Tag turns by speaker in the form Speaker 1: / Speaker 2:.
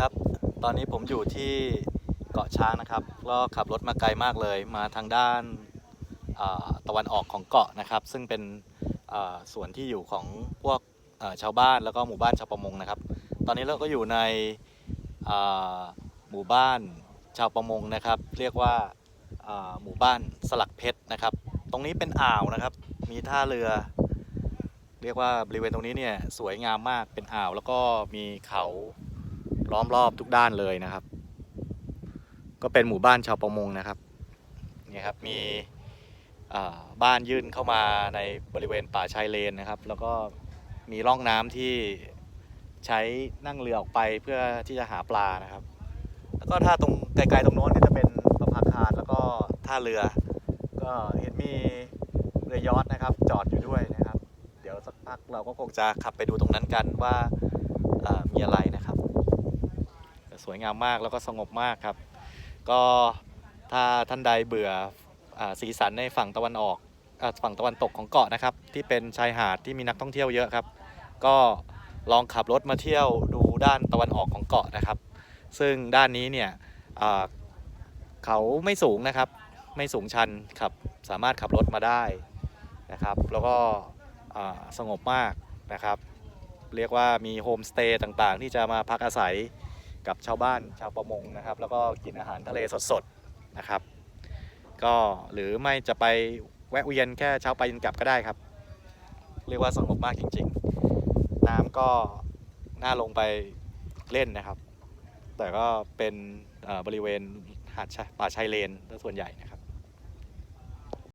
Speaker 1: ครับ ตอนนี้ผมอยู่ที่เกาะช้างนะครับก็ขับรถมาไกลมากเลย มาทางด้านตะวันออกของเกาะนะครับ ซึ่งเป็นส่วนที่อยู่ของพวกชาวบ้านแล้วก็หมู่บ้านชาวประมงนะครับ ตอนนี้เราก็อยู่ในหมู่บ้านชาวประมงนะครับ เรียกว่าหมู่บ้านสลักเพชรนะครับ ตรงนี้เป็นอ่าวนะครับ มีท่าเรือ เรียกว่าบริเวณตรงนี้เนี่ยสวยงามมากเป็นอ่าวแล้วก็มีเขา ล้อมรอบทุกด้านเลยนะครับ ก็เป็นหมู่บ้านชาวประมงนะครับเนี่ยครับมีบ้านยื่นเข้ามาในบริเวณป่าชายเลนนะครับ แล้วก็มีร่องน้ำที่ใช้นั่งเรือออกไปเพื่อที่จะหาปลานะครับ แล้วก็ถ้าตรงไกลๆตรงโน้นก็จะเป็นประภาคารแล้วก็ท่าเรือ ก็เห็นมีเรือยอชต์นะครับ จอดอยู่ด้วยนะครับ เดี๋ยวสักพักเราก็คงจะขับไปดูตรงนั้นกันว่ามีอะไร วยงามมากแล้วก็สงบมากครับ ก็ถ้าท่านใดเบื่ออสีสันในฝั่งตะวันออกอฝั่งตะวันตกของเกาะนะครับ ที่เป็นชายหาดที่มีนักท่องเที่ยวเยอะครับ ก็ลองขับรถมาเที่ยวดูด้านตะวันออกของเกาะนะครับ ซึ่งด้านนี้เนี่ยเขาไม่สูงนะครับ ไม่สูงชันขับสามารถขับรถมาได้นะครับ แล้วก็สงบมากนะครับ เรียกว่ามีโฮมสเตย์ต่างๆ ที่จะมาพักอาศัย กับชาวบ้านชาวประมงนะครับ แล้วก็กินอาหารทะเลสดๆนะครับ ก็หรือไม่จะไปแวะเวียนแค่เช้าไปเย็นกลับก็ได้ครับ เรียกว่าสงบมากจริง ๆ น้ำก็น่าลงไปเล่นนะครับ แต่ก็เป็นบริเวณหาดป่าชายเลนส่วนใหญ่นะครับ